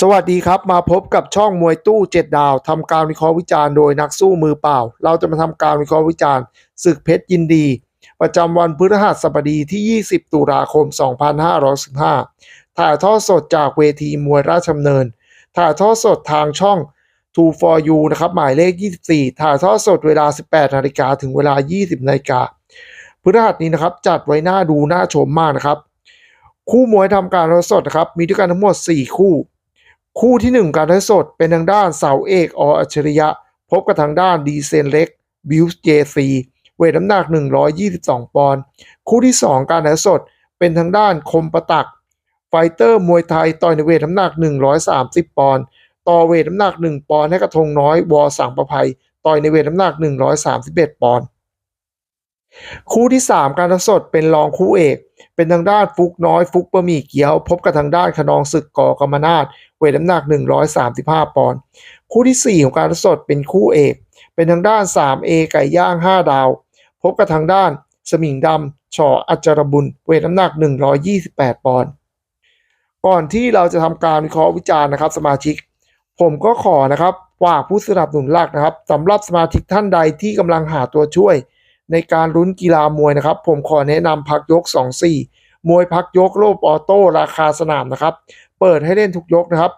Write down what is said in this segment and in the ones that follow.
สวัสดีครับ มาพบกับช่องมวยตู้ 7 ดาวทำการวิเคราะห์วิจารณ์โดยนักสู้มือเปล่า เราจะมาทำการวิเคราะห์วิจารณ์ศึกเพชรยินดี ประจำวันพฤหัสบดีที่ 20 ตุลาคม 2515 ถ่ายทอดสดจากเวทีมวยราชดำเนิน ถ่ายทอดสดทางช่อง2 for you นะครับ หมายเลข 24 ถ่ายทอดสดเวลา 18 นาฬิกาถึงเวลา 20 นาฬิกาพฤหัสนี้นะครับจัดไว้หน้าดูหน้าชมมากนะครับ คู่มวยทำการทอดสดนะครับมีด้วยกันทั้งหมด 4 คู่ คู่ที่ 1 การทอดสดเป็นทางด้านเสาเอกออัจฉริยะ พบกับทางด้านดีเซนเล็กบิวส์เจซีเวทน้ำหนัก 122 ปอนด์คู่ที่ 2 การถ่ายทดสดเป็นทางด้านคมประตัก ไฟเตอร์มวยไทยต่อยในเวทน้ำหนัก 130 ปอนด์ต่อเวทน้ำหนัก 1 ปอนด์ให้กระทงน้อยวอสังประภัยต่อยในเวทน้ำหนัก 131 ปอนด์ คู่ที่ 3 การถ่ายทสดเป็นรองคู่เอก เป็นทางด้านฟุกน้อยฟุกบะหมี่เกี๊ยว พบกับทางด้านขนองศึกกอกรรมนาศเวทน้ำหนัก 135 ปอนด์คู่ที่ 4 ของการทสดเป็นคู่เอก เป็นทางด้าน 3A ไก่ย่าง 5 ดาว พบกับทางด้านสมิงดำชออัจจรบุญ เวทน้ำหนัก 128 ปอนด์ก่อนที่เราจะทำการวิเคราะห์วิจารณ์นะครับ สมาชิก ผมก็ขอนะครับฝากผู้สนับสนุนหลักนะครับสำหรับสมาชิกท่านใดที่กำลังหาตัวช่วย ในการลุ้นกีฬามวยนะครับ ผมขอแนะนำพักยก 2-4 มวยพักยกโลบออโต้ราคาสนามนะครับ เปิดให้เล่นทุกยกนะครับ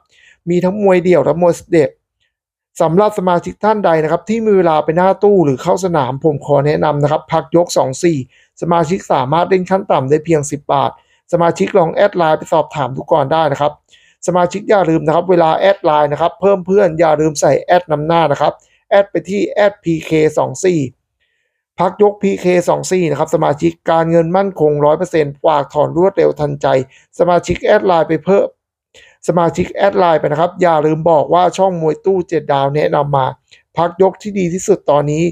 มีทั้งมวยเดี่ยวและมวยสเต็ปสำหรับสมาชิกท่านใดนะครับ ที่มีเวลาไปหน้าตู้หรือเข้าสนาม ผมขอแนะนำนะครับ พักยก 2-4 สมาชิกสามารถเล่นขั้นต่ำได้เพียง 10 บาท สมาชิกลองแอดไลน์ไปสอบถามทุกก่อนได้นะครับ สมาชิกอย่าลืมนะครับ เวลาแอดไลน์นะครับ เพิ่มเพื่อนอย่าลืมใส่แอดนำหน้านะครับแอดไปที่แอด PK24 พักยก PK24 นะครับ สมาชิกการเงินมั่นคง 100%ฝากถอนรวดเร็วทันใจ สมาชิกแอดไลน์ไปเพิ่ม สมาชิกแอดไลน์ไปนะครับ อย่าลืมบอกว่าช่องมวยตู้เจ็ดดาวแนะนำมา พักยกที่ดีที่สุดตอนนี้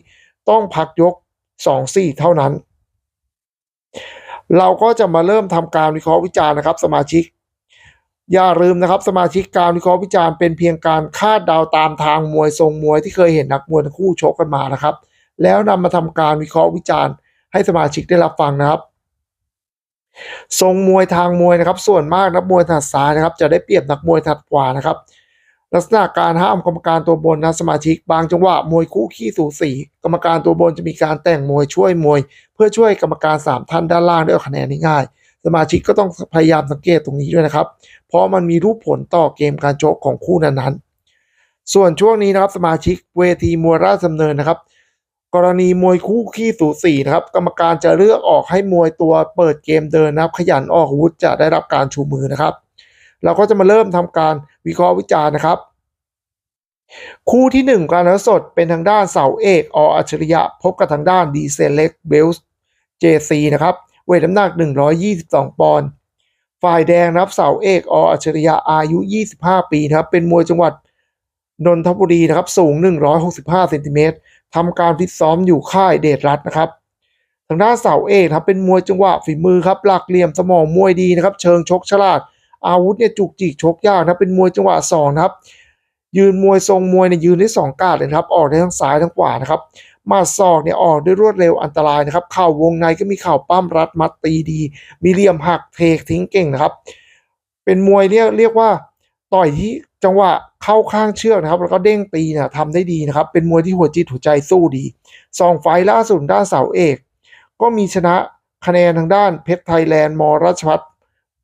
ต้องพักยก 2-4 เท่านั้น เราก็จะมาเริ่มทำการวิเคราะห์วิจารณ์นะครับ สมาชิก อย่าลืมนะครับ สมาชิกการวิเคราะห์วิจารณ์เป็นเพียงการคาดเดาตามทางมวยทรงมวยที่เคยเห็นนักมวยคู่ชกกันมานะครับ แล้วนำมาทำการวิเคราะห์วิจารณ์ ให้สมาชิกได้รับฟังนะครับ ทรงมวยทางมวยนะครับ ส่วนมากนักมวยถัดซ้ายนะครับ จะได้เปรียบนักมวยถัดขวานะครับ ลักษณะการห้ามกรรมการตัวบนนะสมาชิก บางจังหวะมวยคู่ขี้สูสีกรรมการตัวบนจะมีการแต่งมวยช่วยมวย เพื่อช่วยกรรมการสามท่านด้านล่างได้เอาคะแนนง่ายสมาชิกก็ต้องพยายามสังเกตตรงนี้ด้วยนะครับ เพราะมันมีรูปผลต่อเกมการชกของคู่นั้นๆ ส่วนช่วงนี้นะครับสมาชิกเวทีมวยราชดำเนินนะครับ กรณีมวยคู่ขี้สูสีนะครับ กรรมการจะเลือกออกให้มวยตัวเปิดเกมเดินนะครับ ขยันออกวุธจะได้รับการชูมือนะครับ เราก็จะมาเริ่มทำการวิเคราะห์วิจารณ์นะครับ คู่ที่หนึ่งการทดสดเป็นทางด้านเสาเอกออัจฉริยะ พบกับทางด้านดีเซลเล็กเบลส์เจซีนะครับเวทน้ำหนัก 122 ปอนด์ฝ่ายแดงนะครับเสาเอกออัจฉริยะอายุ 25 ปีนะครับเป็นมวยจังหวัดนนทบุรีนะครับสูง 165เซนติเมตร ทำการฟิตซ้อมอยู่ค่ายเดชรัตน์นะครับ ทางด้านเสาเอกครับเป็นมวยจังหวะฝีมือครับหลักเหลี่ยมสมองมวยดีนะครับ เชิงชกฉลาด อาวุธเนี่ยจุกจิกชกยากนะเป็นมวยจังหวะสองนะครับ ยืนมวยทรงมวยเนี่ยยืนได้สองกาดเลยครับ ออกได้ทั้งซ้ายทั้งขวานะครับมาศอกเนี่ยออกด้วยรวดเร็วอันตรายนะครับเข่าวงในก็มีเข่าปั้มรัดมัดตีดี มีเหลี่ยมหักเทกทิ้งเก่งนะครับ เป็นมวยเรียกเรียกว่าต่อยที่ จังหวะเข้าข้างเชือกนะครับ แล้วก็เด้งตีเนี่ยทำได้ดีนะครับ เป็นมวยที่หัวจิตหัวใจสู้ดีสองไฟล์ล่าสุดด้านเสาเอก ก็มีชนะคะแนนทางด้านเพชรไทยแลนด์มราชพัฒ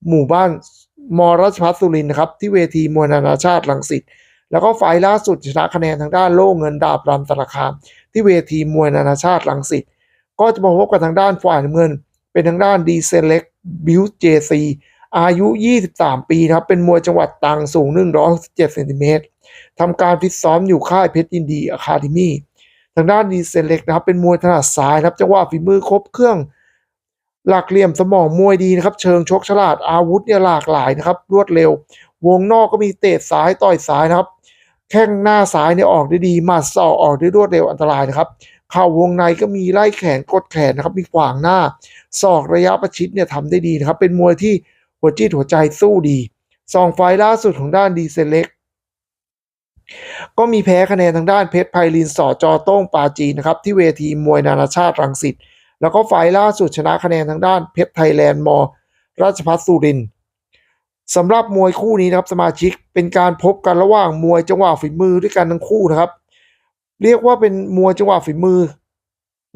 หมู่บ้านมราชพัฒสุรินนะครับที่เวทีมวยนานาชาติลังสิตแล้วก็ไฟล์ล่าสุดชนะคะแนนทางด้านโล่เงินดาบรำตะคาม ที่เวทีมวยนานาชาติลังสิตก็จะมาพบกับทางด้านฝ่ายเงิน เป็นทางด้านดีเซเล็กบิวเจซี อายุ 23 ปีนะครับ เป็นมวยจังหวัดตรังสูง 167เซนติเมตรทำการฟิตซ้อมอยู่ค่ายเพชรยินดีอะคาเดมี่ทางด้านดีเซเล็กนะครับ เป็นมวยถนัดซ้ายนะครับ จังหวะฝีมือครบเครื่อง หลักเหลี่ยมสมองมวยดีนะครับ เชิงชกฉลาดอาวุธเนี่ยหลากหลายนะครับ รวดเร็ว วงนอกก็มีเตะซ้ายต่อยซ้ายนะครับ แข้งหน้าซ้ายเนี่ยออกได้ดีมัดศอกออกได้รวดเร็วอันตรายนะครับเข่าวงในก็มีไล่แขนกดแขนนะครับ มีขวางหน้าศอกระยะประชิดเนี่ยทำได้ดีนะครับ เป็นมวยที่ หัวจิตหัวใจสู้ดีสองไฟล์ล่าสุดของด้านดีเซเล็กก็มีแพ้คะแนนทางด้านเพชรไพลินสอจอโต้งปาจีนะครับที่เวทีมวยนานาชาติรังสิตแล้วก็ไฟล์ล่าสุดชนะคะแนนทางด้านเพชรไทยแลนด์มอ ราชพัฒสุรินสำหรับมวยคู่นี้นะครับสมาชิกเป็นการพบกันระหว่างมวยจังหวะฝีมือด้วยกันทั้งคู่นะครับ เรียกว่าเป็นมวยจังหวะฝีมือ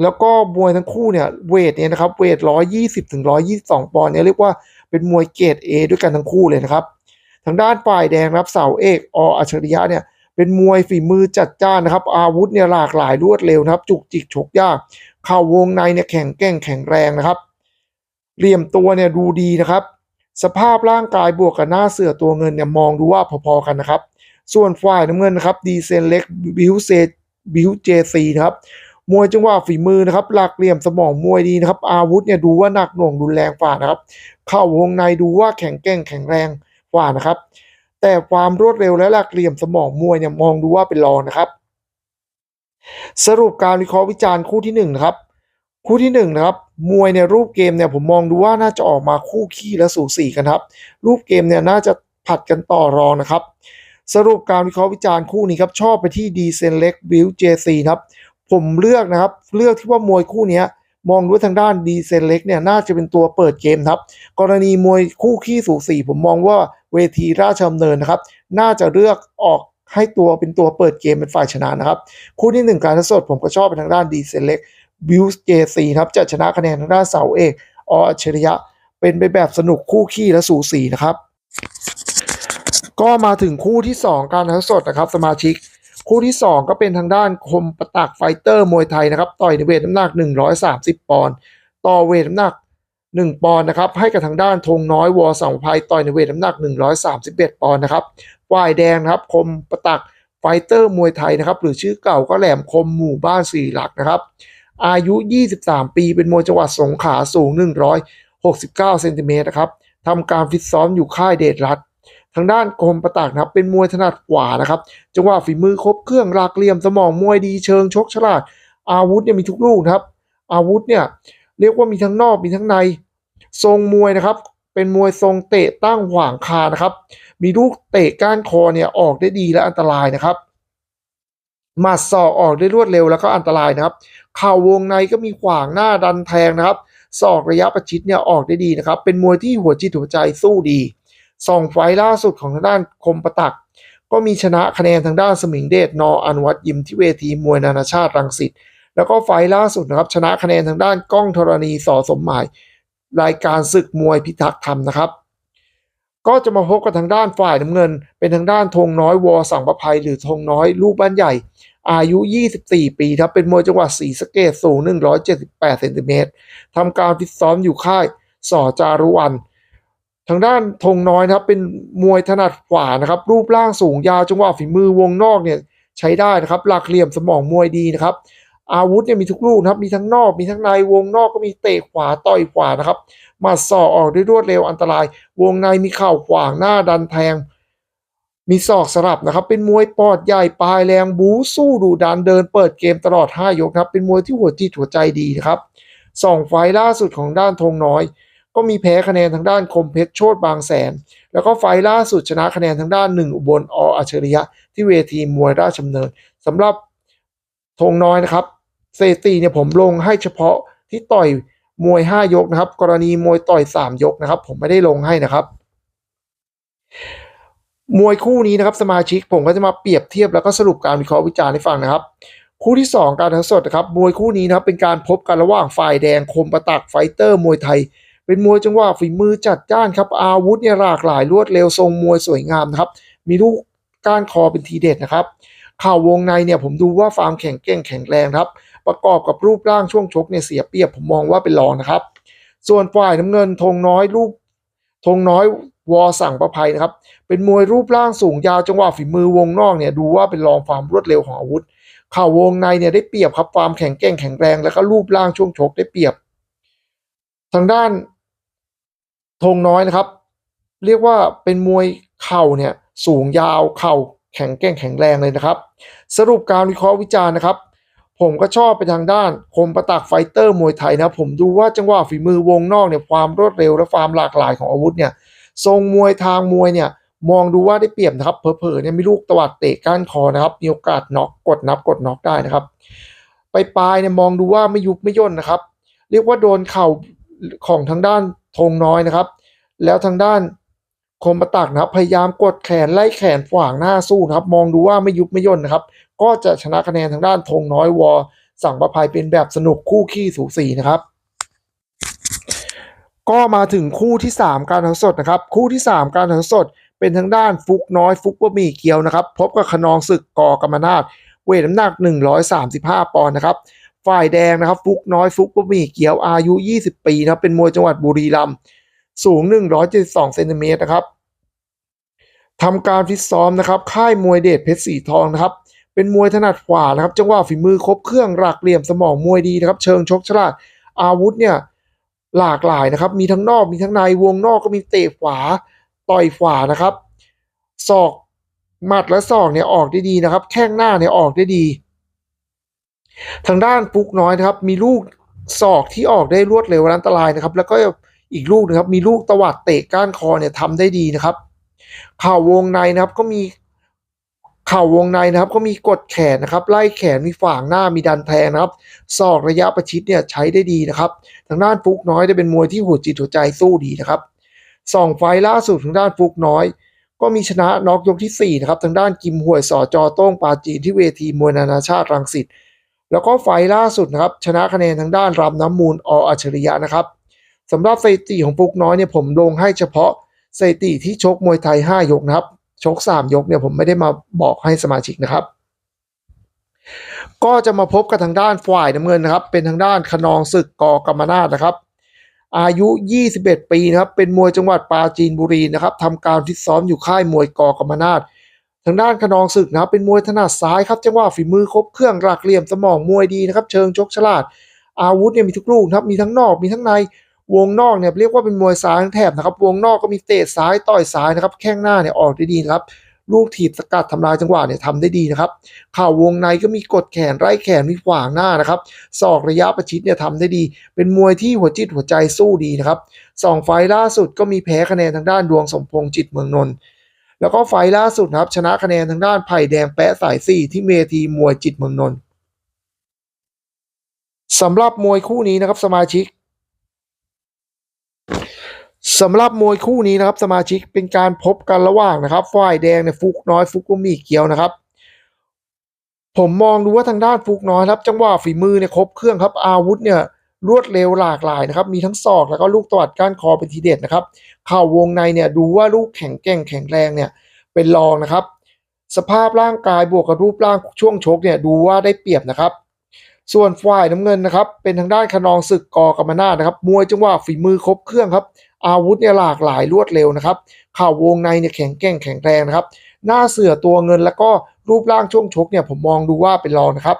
แล้วก็มวยทั้งคู่เนี่ยเวทเนี่ยนะครับเวท120ถึง122ปอนด์เนี่ยเรียกว่า เป็นมวยเกรด A ด้วยกันทั้งคู่เลยนะครับ ทางด้านฝ่ายแดงนะครับเสาเอกออัจฉริยะเนี่ยเป็นมวยฝีมือจัดจ้านนะครับ อาวุธเนี่ยหลากหลายรวดเร็วนะครับ จุกจิกฉกยากเข่าวงในเนี่ยแข็งแกร่งแข็งแรงนะครับ เหลี่ยมตัวเนี่ยดูดีนะครับ สภาพร่างกายบวกกับหน้าเสือตัวเงินเนี่ยมองดูว่าพอๆกันนะครับ ส่วนฝ่ายน้ำเงินนะครับดีเซนเล็กบิวเซบิวเจซีนะครับมวยจังหวะฝีมือนะครับ หลักเหลี่ยมสมองมวยดีนะครับ อาวุธเนี่ยดูว่าหนักหน่วงรุนแรงฝ่านะครับ เข้าวงในดูว่าแข็งแกร่งแข็งแรงกว่านะครับ แต่ความรวดเร็วและหลักเหลี่ยมสมองมวยเนี่ยมองดูว่าเป็นรองนะครับ สรุปการวิเคราะห์วิจารณ์คู่ที่หนึ่งนะครับคู่ที่หนึ่งนะครับมวยในรูปเกมเนี่ยผมมองดูว่าน่าจะออกมาคู่ขี้และสูสีกันครับ รูปเกมเนี่ยน่าจะผัดกันต่อรองนะครับ สรุปการวิเคราะห์วิจารณ์คู่นี้ครับชอบไปที่ดีเซนเล็กบิลเจซีครับผมเลือกนะครับ เลือกที่ว่ามวยคู่เนี้ย มองด้วยทางด้านดีเซนเล็กเนี่ยน่าจะเป็นตัวเปิดเกมครับ กรณีมวยคู่ขี้สูสีผมมองว่าเวทีราชดำเนินนะครับ น่าจะเลือกออกให้ตัวเป็นตัวเปิดเกมเป็นฝ่ายชนะนะครับ คู่ที่หนึ่งการทดสอบผมก็ชอบไปทางด้านดีเซนเล็กบิลเจซีครับจะชนะคะแนนทางด้านเสาเอกออัจฉริยะ เป็นไปแบบสนุกคู่ขี้และสูสีนะครับ ก็มาถึงคู่ที่ 2 การทดสอบนะครับ สมาชิก คู่ที่ 2 ก็เป็นทางด้านคมประตักไฟเตอร์มวยไทยนะครับ ต่อยในเวทน้ำหนัก 130 ปอนด์ต่อเวทน้ำหนัก 1 ปอนด์นะครับ ให้กับทางด้านธงน้อยวอสังภัยต่อยในเวทน้ำหนัก 131 ปอนด์นะครับฝ่ายแดงนะครับ คมประตักไฟเตอร์มวยไทยนะครับ หรือชื่อเก่าก็แหลมคมหมู่บ้านสี่หลักนะครับ อายุ 23 ปีเป็นมวยจังหวัดสงขลาสูง 169เซนติเมตรนะครับทำการฟิตซ้อมอยู่ค่ายเดชรัฐ ทางด้านคมประตักนะครับเป็นมวยถนัดขวานะครับ จังหวะฝีมือครบเครื่องหลากเหลี่ยมสมองมวยดีเชิงชกฉลาด อาวุธเนี่ยมีทุกลูกนะครับ อาวุธเนี่ยเรียกว่ามีทั้งนอกมีทั้งใน ทรงมวยนะครับ เป็นมวยทรงเตะตั้งหว่างคานะครับ มีลูกเตะก้านคอเนี่ยออกได้ดีและอันตรายนะครับหมัดศอกออกได้รวดเร็วแล้วก็อันตรายนะครับเข่าวงในก็มีขวางหน้าดันแทงนะครับศอกระยะประชิดเนี่ยออกได้ดีนะครับ เป็นมวยที่หัวจิตหัวใจสู้ดี สองไฟล์ล่าสุดของทางด้านคมประตัก ก็มีชนะคะแนนทางด้านสมิงเดชนออนวัตยิมที่เวทีมวยนานาชาติรังสิตแล้วก็ไฟล์ล่าสุดนะครับชนะคะแนนทางด้านก้องธรณีสอสมหมาย รายการศึกมวยพิทักษ์ธรรมนะครับ ก็จะมาพบกับทางด้านฝ่ายน้ำเงิน เป็นทางด้านธงน้อยวอสังประภัยหรือธงน้อยลูกบ้านใหญ่ อายุ 24 ปีครับเป็นมวยจังหวัดศรีสะเกษสูง 178เซนติเมตรทำการฟิตซ้อมอยู่ค่ายสอจารุวัน ทางด้านธงน้อยนะครับ เป็นมวยถนัดขวานะครับ รูปร่างสูงยาวจังหวะฝีมือวงนอกเนี่ยใช้ได้นะครับ หลักเหลี่ยมสมองมวยดีนะครับ อาวุธเนี่ยมีทุกลูกนะครับ มีทั้งนอกมีทั้งในวงนอกก็มีเตะขวาต่อยขวานะครับมาสอออกด้วยรวดเร็วอันตราย วงในมีเข่าขวางหน้าดันแทง มีศอกสลับนะครับ เป็นมวยปอดใหญ่ปลายแรงบูสู้ดูดันเดินเปิดเกมตลอด 5 ยกครับ เป็นมวยที่หัวจิตหัวใจดีนะครับสองไฟล์ล่าสุดของด้านธงน้อย ก็มีแพ้คะแนนทางด้านคมเพชรโชตบางแสน แล้วก็ไฟล์ล่าสุดชนะคะแนนทางด้านหนึ่งอุบลออัจฉริยะ ที่เวทีมวยราชดำเนินสำหรับธงน้อยนะครับเซตีเนี่ยผมลงให้เฉพาะที่ต่อยมวย 5 ยกนะครับ กรณีมวยต่อย 3 ยกนะครับ ผมไม่ได้ลงให้นะครับ มวยคู่นี้นะครับ สมาชิกผมก็จะมาเปรียบเทียบแล้วก็สรุปการวิเคราะห์วิจารณ์ให้ฟังนะครับ คู่ที่ 2 การทั้งสดนะครับ มวยคู่นี้นะครับเป็นการพบกันระหว่างฝ่ายแดงคมประตักไฟเตอร์มวยไทย เป็นมวยจังหวะฝีมือจัดจ้านครับ อาวุธเนี่ยหลากหลายรวดเร็วทรงมวยสวยงามนะครับ มีลูกก้านคอเป็นทีเด็ดนะครับข่าววงในเนี่ยผมดูว่าฟาร์มแข็งแกร่งแข็งแรงครับ ประกอบกับรูปร่างช่วงชกเนี่ยเสียเปรียบผมมองว่าเป็นรองนะครับ ส่วนฝ่ายน้ำเงินธงน้อยรูปธงน้อยวอสั่งประภัยนะครับ เป็นมวยรูปร่างสูงยาวจังหวะฝีมือวงนอกเนี่ยดูว่าเป็นรองความรวดเร็วของอาวุธข่าววงในเนี่ยได้เปรียบครับความแข็งแกร่งแข็งแรงแล้วก็รูปร่างช่วงชกได้เปรียบ ทางด้าน ธงน้อยนะครับ เรียกว่าเป็นมวยเข่าเนี่ยสูงยาวเข่าแข็งแกร่งแข็งแรงเลยนะครับ สรุปการวิเคราะห์วิจารณ์นะครับ ผมก็ชอบไปทางด้านคมประตักไฟเตอร์มวยไทยนะผมดูว่าจังหวะฝีมือวงนอกเนี่ยความรวดเร็วและความหลากหลายของอาวุธเนี่ยทรงมวยทางมวยเนี่ยมองดูว่าได้เปรียบนะครับเผลอๆเนี่ยมีลูกตวัดเตะก้านคอนะครับมีโอกาสน็อกกดนับกดน็อกได้นะครับ ไปปลายเนี่ยมองดูว่าไม่ยุบไม่ย่นนะครับ เรียกว่าโดนเข่าของทางด้าน ธงน้อยนะครับ แล้วทางด้านคมประตักนะครับ พยายามกดแขนไล่แขนขวางหน้าสู้นะครับ มองดูว่าไม่ยุบไม่ย่นนะครับ ก็จะชนะคะแนนทางด้านธงน้อยวอสั่งประภัยเป็นแบบสนุกคู่ขี้สูสีนะครับ ก็มาถึงคู่ที่ 3 การถ่ายทดสดนะครับ คู่ที่ 3 การถ่ายทดสด เป็นทางด้านฟุกน้อยฟุกบะหมี่เกียวนะครับ พบกับขนองศึกกอกรรมนาศเวทน้ำหนัก 135 ปอนด์นะครับ ฝ่ายแดงนะครับ ฟุกน้อยฟุกบะหมี่เกียวอายุ 20 ปีนะครับเป็นมวยจังหวัดบุรีรัมย์สูง 172เซนติเมตรนะครับทำการฟิตซ้อมนะครับ ค่ายมวยเดชเพชรสีทองนะครับ เป็นมวยถนัดขวานะครับ จังหวะฝีมือครบเครื่องหลักเหลี่ยมสมองมวยดีนะครับ เชิงชกฉลาดอาวุธเนี่ยหลากหลายนะครับ มีทั้งนอกมีทั้งในวงนอกก็มีเตะขวาต่อยขวานะครับศอกหมัดและศอกเนี่ยออกได้ดีนะครับ แข้งหน้าเนี่ยออกได้ดี ทางด้านฟุกน้อยนะครับ มีลูกศอกที่ออกได้รวดเร็วและอันตรายนะครับ แล้วก็อีกลูกนะครับ มีลูกตวัดเตะก้านคอเนี่ยทำได้ดีนะครับเข่าวงในนะครับก็มีเข่าวงในนะครับ ก็มีกดแขนนะครับ ไล่แขนมีฝ่างหน้ามีดันแทงนะครับศอกระยะประชิดเนี่ยใช้ได้ดีนะครับ ทางด้านฟุกน้อยได้เป็นมวยที่หัวจิตหัวใจสู้ดีนะครับสองไฟล์ล่าสุดทางด้านฟุกน้อย ก็มีชนะน็อกยกที่4นะครับทางด้านกิมหวยสอจอโต้งปาจีนที่เวทีมวยนานาชาติรังสิต แล้วก็ไฟล์ล่าสุดนะครับ ชนะคะแนนทางด้านรำน้ำมูลออัจฉริยะนะครับสำหรับสถิติของฟุกน้อยเนี่ยผมลงให้เฉพาะสถิติที่ชกมวยไทย 5 ยกนะครับ ชก 3 ยกเนี่ยผมไม่ได้มาบอกให้สมาชิกนะครับ ก็จะมาพบกับทางด้านฝ่ายน้ำเงินนะครับ เป็นทางด้านขนองศึกกอกรรมนาศนะครับ อายุ 21 ปีนะครับ เป็นมวยจังหวัดปราจีนบุรีนะครับทำการฟิตซ้อมอยู่ค่ายมวยกอกรรมนาศ ทางด้านขนองศึกนะครับเป็นมวยถนัดซ้ายครับจังหวะฝีมือครบเครื่องหลักเหลี่ยมสมองมวยดีนะครับเชิงชกฉลาด อาวุธเนี่ยมีทุกลูกนะครับมีทั้งนอกมีทั้งในวงนอกเนี่ยเรียกว่าเป็นมวยซ้ายทั้งแถบนะครับวงนอกก็มีเตะซ้ายต่อยซ้ายนะครับแข้งหน้าเนี่ยออกได้ดีนะครับลูกถีบสกัดทำลายจังหวะเนี่ยทำได้ดีนะครับข่าววงในก็มีกดแขนไล่แขนมีขวางหน้านะครับศอกระยะประชิดเนี่ยทำได้ดี เป็นมวยที่หัวจิตหัวใจสู้ดีนะครับสองไฟล่าสุดก็มีแพ้คะแนนทางด้านดวงสมพงษ์จิตเมืองนนท์ แล้วก็ไฟล์ล่าสุดนะครับ ชนะคะแนนทางด้านไผ่แดงแปะสายสี่ที่เวทีมวยจิตเมืองนนท์สำหรับมวยคู่นี้นะครับสมาชิกสำหรับมวยคู่นี้นะครับ สมาชิกเป็นการพบกันระหว่างนะครับฝ่ายแดงเนี่ยฟุกน้อยฟุกกุมีเกียวนะครับ ผมมองดูว่าทางด้านฟุกน้อยครับ จังหวะฝีมือเนี่ยครบเครื่องครับอาวุธเนี่ย รวดเร็วหลากหลายนะครับ มีทั้งศอกแล้วก็ลูกตวัดก้านคอเป็นทีเด็ดนะครับ เข่าวงในเนี่ยดูว่าลูกแข็งแกร่งแข็งแรงเนี่ยเป็นรองนะครับ สภาพร่างกายบวกกับรูปร่างช่วงชกเนี่ยดูว่าได้เปรียบนะครับ ส่วนฝ่ายน้ำเงินนะครับ เป็นทางด้านขนองศึกกอกรรมนาศนะครับ มวยจังหวะฝีมือครบเครื่องครับ อาวุธเนี่ยหลากหลายรวดเร็วนะครับเข่าวงในเนี่ยแข็งแกร่งแข็งแรงนะครับ หน้าเสือตัวเงินแล้วก็รูปร่างช่วงชกเนี่ยผมมองดูว่าเป็นรองนะครับ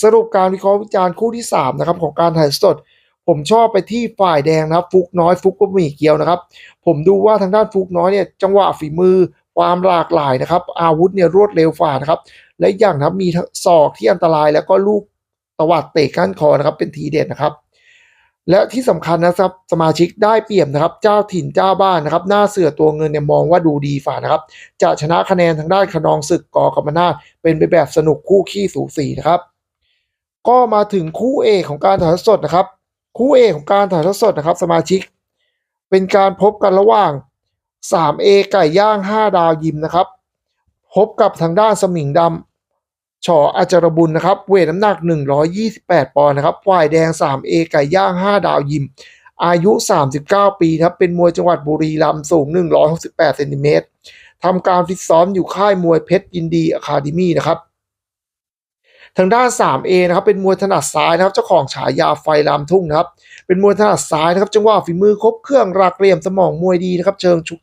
สรุปการวิเคราะห์วิจารณ์คู่ที่3นะครับของการถ่ายสด ผมชอบไปที่ฝ่ายแดงนะครับ ฟุกน้อยฟุกก็มีเกี๊ยวนะครับ ผมดูว่าทางด้านฟุกน้อยเนี่ยจังหวะฝีมือความหลากหลายนะครับ อาวุธเนี่ยรวดเร็วฝ่านะครับ และอย่างนะครับมีศอกที่อันตรายแล้วก็ลูกตวัดเตะก้านคอนะครับ เป็นทีเด็ดนะครับ และที่สำคัญนะครับสมาชิกได้เปรียบนะครับ เจ้าถิ่นเจ้าบ้านนะครับ หน้าเสือตัวเงินเนี่ยมองว่าดูดีฝ่านะครับ จะชนะคะแนนทางด้านขนองศึกกอกรรมนาเป็นไปแบบสนุกคู่ขี้สูสีนะครับ ก็มาถึงคู่เอกของการถ่ายทอดสดนะครับ คู่เอกของการถ่ายทอดสดนะครับ สมาชิก เป็นการพบกันระหว่าง 3A ไก่ย่าง 5 ดาวยิมนะครับ พบกับทางด้านสมิงดำฉออาจารบุญนะครับ เวทน้ำหนัก 128 ปอนด์นะครับฝ่ายแดง 3A ไก่ย่าง 5 ดาวยิม อายุ 39 ปีครับ เป็นมวยจังหวัดบุรีรัมย์สูง 168เซนติเมตรทำการฟิตซ้อมอยู่ค่ายมวยเพชรยินดีอะคาเดมี่นะครับ ทางด้าน 3A นะครับเป็นมวยถนัดซ้ายนะครับเจ้าของฉายาไฟลามทุ่งนะครับเป็นมวยถนัดซ้ายนะครับจังหวะฝีมือครบเครื่องรักเหลี่ยมสมองมวยดีนะครับเชิงชุก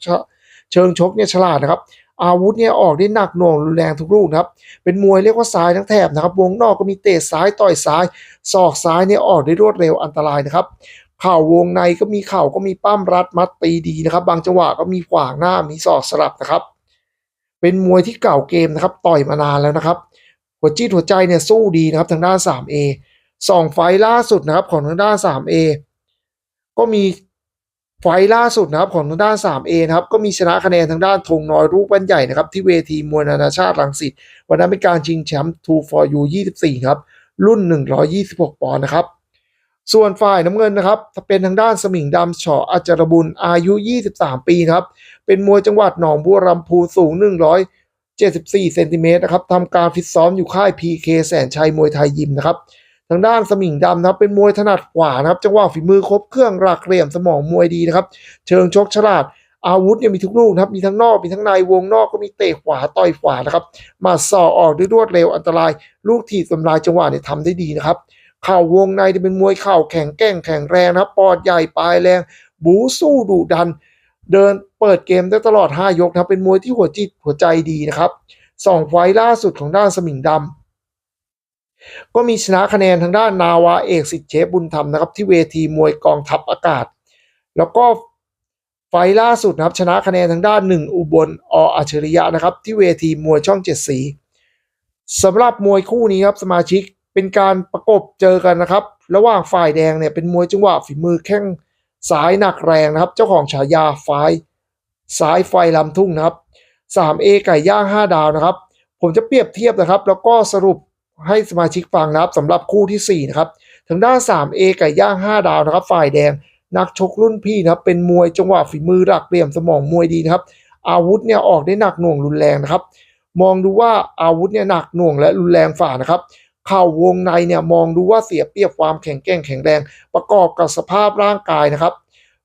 เชิงชกเนี่ยฉลาดนะครับอาวุธเนี่ยออกได้หนักหน่วงรุนแรงทุกลูกนะครับ เป็นมวยเรียกว่าซ้ายทั้งแถบนะครับ วงนอกก็มีเตะซ้ายต่อยซ้ายศอกซ้ายเนี่ยออกได้รวดเร็วอันตรายนะครับ เข่าวงในก็มีเข่าก็มีปั้มรัดมัดตีดีนะครับ บางจังหวะก็มีขวางหน้ามีศอกสลับนะครับ เป็นมวยที่เก่าเกมนะครับ ต่อยมานานแล้วนะครับ หัวจี้หัวใจเนี่ยสู้ดีนะครับทางด้าน 3A สองไฟล์ล่าสุดนะครับของทางด้าน 3A ก็มีไฟล์ล่าสุดนะครับของทางด้าน 3A นะครับก็มีชนะคะแนนทางด้านธงน้อยรูปวันใหญ่นะครับที่เวทีมวยนานาชาติรังสิตวันนั้นเป็นการชิงแชมป์2 for you 24 ครับ รุ่น 126 ปอนด์นะครับ ส่วนฝ่ายน้ำเงินนะครับเป็นทางด้านสมิงดำฉออาจารบุญอายุ 23 ปีนะครับเป็นมวยจังหวัดหนองบัวลำพูสูง 74เซนติเมตรนะครับทำการฟิตซ้อมอยู่ค่าย PK แสนชัยมวยไทยยิมนะครับทางด้านสมิงดำนะครับเป็นมวยถนัดขวานะครับจังหวะฝีมือครบเครื่องหลักเหลี่ยมสมองมวยดีนะครับ เชิงชกฉลาดอาวุธเนี่ยมีทุกลูกนะครับมีทั้งนอกมีทั้งในวงนอกก็มีเตะขวาต่อยขวานะครับ มาส่อออกด้วยรวดเร็วอันตราย ลูกถีบทำลายจังหวะเนี่ยทำได้ดีนะครับเข่าวงในจะเป็นมวยเข่าแข็งแกร่งแข็งแรงนะครับปอดใหญ่ปลายแรง บูสู้ดุดัน เดินเปิดเกมได้ตลอด 5 ยกนะครับเป็นมวยที่หัวจิตหัวใจดีนะครับสองไฟล่าสุดของด้านสมิงดำก็มีชนะคะแนนทางด้านนาวาเอกสิทธิเชฟบุญธรรมนะครับที่เวทีมวยกองทัพอากาศ แล้วก็ไฟล่าสุดนะครับชนะคะแนนทางด้านหนึ่งอุบลออัจฉริยะนะครับที่เวทีมวยช่องเจ็ดสีสำหรับมวยคู่นี้ครับสมาชิกเป็นการประกบเจอกันนะครับ ระหว่างฝ่ายแดงเนี่ยเป็นมวยจังหวะฝีมือแข้ง ซ้ายหนักแรงนะครับ เจ้าของฉายาไฟซ้ายไฟลำทุ่งนะครับ 3A ไก่ย่าง 5 ดาวนะครับ ผมจะเปรียบเทียบนะครับ แล้วก็สรุปให้สมาชิกฟังนะครับสำหรับคู่ทีสี่ 4 นะครับทางด้าน 3A ไก่ย่าง 5 ดาวนะครับ ฝ่ายแดง นักชกรุ่นพี่นะครับ เป็นมวยจังหวะฝีมือหลักเหลี่ยมสมองมวยดีนะครับ อาวุธเนี่ยออกได้หนักหน่วงรุนแรงนะครับ มองดูว่าอาวุธเนี่ยหนักหน่วงและรุนแรงฝ่านะครับ เข่าวงในเนี่ยมองดูว่าเสียเปรียบความแข็งแกร่งแข็งแรง ประกอบกับสภาพร่างกายนะครับ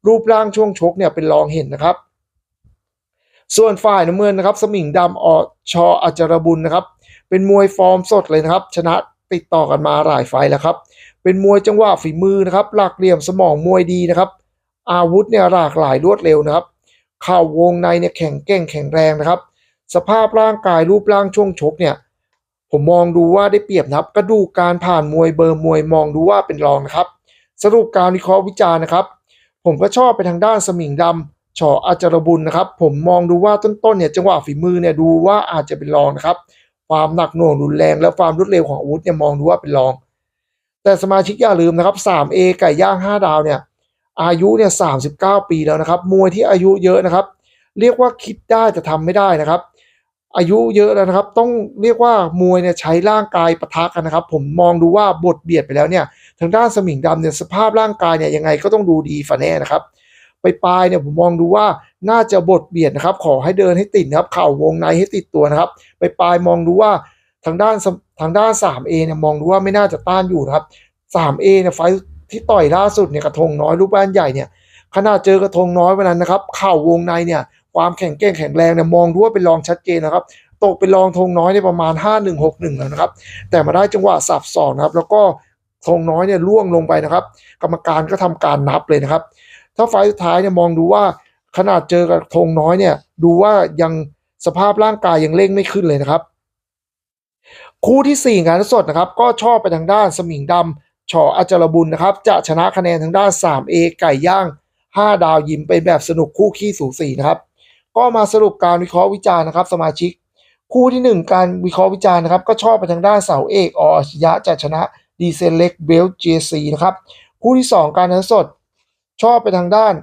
รูปร่างช่วงชกเนี่ยเป็นรองเห็นนะครับ ส่วนฝ่ายน้ำเงินนะครับ สมิงดำอชออจารบุญนะครับ เป็นมวยฟอร์มสดเลยนะครับ ชนะติดต่อกันมาหลายไฟแล้วครับ เป็นมวยจังหวะฝีมือนะครับ หลักเหลี่ยมสมองมวยดีนะครับ อาวุธเนี่ยหลากหลายรวดเร็วนะครับเข่าวงในเนี่ยแข็งแกร่งแข็งแรงนะครับ สภาพร่างกายรูปร่างช่วงชกเนี่ย ผมมองดูว่าได้เปรียบนะครับ กระดูกการผ่านมวยเบอร์มวยมองดูว่าเป็นรองนะครับ สรุปการวิเคราะห์วิจารณ์นะครับ ผมก็ชอบไปทางด้านสมิงดำฉออาจารบุญนะครับ ผมมองดูว่าต้นๆเนี่ยจังหวะฝีมือเนี่ยดูว่าอาจจะเป็นรองนะครับ ความหนักหน่วงรุนแรงและความรวดเร็วของอาวุธเนี่ยมองดูว่าเป็นรอง แต่สมาชิกอย่าลืมนะครับ 3A ไก่ย่าง 5 ดาวเนี่ยอายุเนี่ย39 ปีแล้วนะครับ มวยที่อายุเยอะนะครับ เรียกว่าคิดได้แต่ทำไม่ได้นะครับ อายุเยอะแล้วนะครับ ต้องเรียกว่ามวยเนี่ยใช้ร่างกายปะทะกันนะครับ ผมมองดูว่าบทเบียดไปแล้วเนี่ยทางด้านสมิงดำเนี่ยสภาพร่างกายเนี่ยยังไงก็ต้องดูดีฝาแน่นะครับ ไปปลายเนี่ยผมมองดูว่าน่าจะบทเบียดนะครับ ขอให้เดินให้ติดนะครับ เข่าวงในให้ติดตัวนะครับ ไปปลายมองดูว่าทางด้านทางด้าน 3A เนี่ยมองดูว่าไม่น่าจะต้านอยู่นะครับ 3A เนี่ยไฟท์ที่ต่อยล่าสุดเนี่ยกระทงน้อยรูปบ้านใหญ่เนี่ยขนาดเจอกระทงน้อยวันนั้นนะครับ เข่าวงในเนี่ย ความแข็งแกร่งแข็งแรงเนี่ยมองดูว่าเป็นรองชัดเจนนะครับตกเป็นรองธงน้อยในประมาณ 5161แล้วนะครับ แต่มาได้จังหวะสับสองนะครับ แล้วก็ธงน้อยเนี่ยล่วงลงไปนะครับ กรรมการก็ทำการนับเลยนะครับ ถ้าไฟสุดท้ายเนี่ยมองดูว่าขนาดเจอกับธงน้อยเนี่ย ดูว่ายังสภาพร่างกายยังเร่งไม่ขึ้นเลยนะครับ คู่ที่ 4 งานสดนะครับ ก็ชอบไปทางด้านสมิงดำฉออาจารบุญนะครับ จะชนะคะแนนทางด้าน 3A ไก่ย่าง 5 ดาวยิมเป็นแบบสนุกคู่ขี้สูสีนะครับ ก็มาสรุปการวิเคราะห์วิจารณ์นะครับ สมาชิก คู่ที่ 1 การวิเคราะห์วิจารณ์นะครับ ก็ชอบไปทางด้านเสาเอกออชยะจะชนะดีเซลเล็กเบลเจซีนะครับคู่ที่ 2 การนั้นสด ชอบไปทางด้าน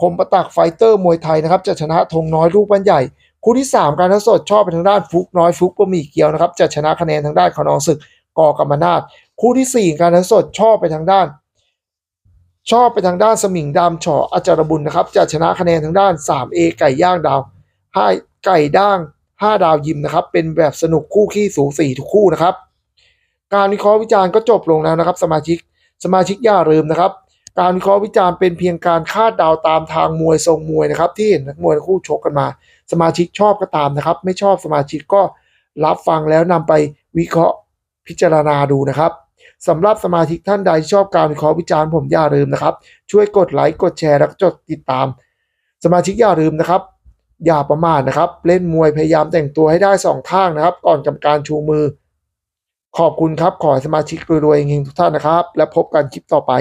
คมประตักไฟเตอร์มวยไทยนะครับจะชนะธงน้อยลูกบ้านใหญ่ คู่ที่ 3 การนั้นสดชอบไปทางด้านฟุกน้อยฟุกบะหมี่เกียวนะครับจะชนะคะแนนทางด้านขนองศึกกอกรรมนาศคู่ที่ 4 การนั้นสดชอบไปทางด้าน ชอบไปทางด้านสมิงดำฉออาจารบุญนะครับ จะชนะคะแนนทางด้าน 3A ไก่ย่างดาวให้ไก่ด่าง 5 ดาวยิมนะครับ เป็นแบบสนุกคู่ขี้สูสีทุกคู่นะครับ การวิเคราะห์วิจารณ์ก็จบลงแล้วนะครับ สมาชิกสมาชิกอย่าลืมนะครับ การวิเคราะห์วิจารณ์เป็นเพียงการคาดเดาตามทางมวยทรงมวยนะครับ ที่เห็นนักมวยคู่ชกกันมา สมาชิกชอบก็ตามนะครับ ไม่ชอบสมาชิกก็รับฟังแล้วนำไปวิเคราะห์พิจารณาดูนะครับ สำหรับสมาชิกท่านใดชอบการวิเคราะห์วิจารณ์ผมอย่าลืมนะครับ ช่วยกดไลค์กดแชร์แล้วก็จดติดตาม สมาชิกอย่าลืมนะครับ อย่าประมาทนะครับ เล่นมวยพยายามแต่งตัวให้ได้สองข้างนะครับ ก่อนกับการชูมือ ขอบคุณครับ ขอให้สมาชิกรวยๆเฮงๆทุกท่านนะครับ และพบกันคลิปต่อไป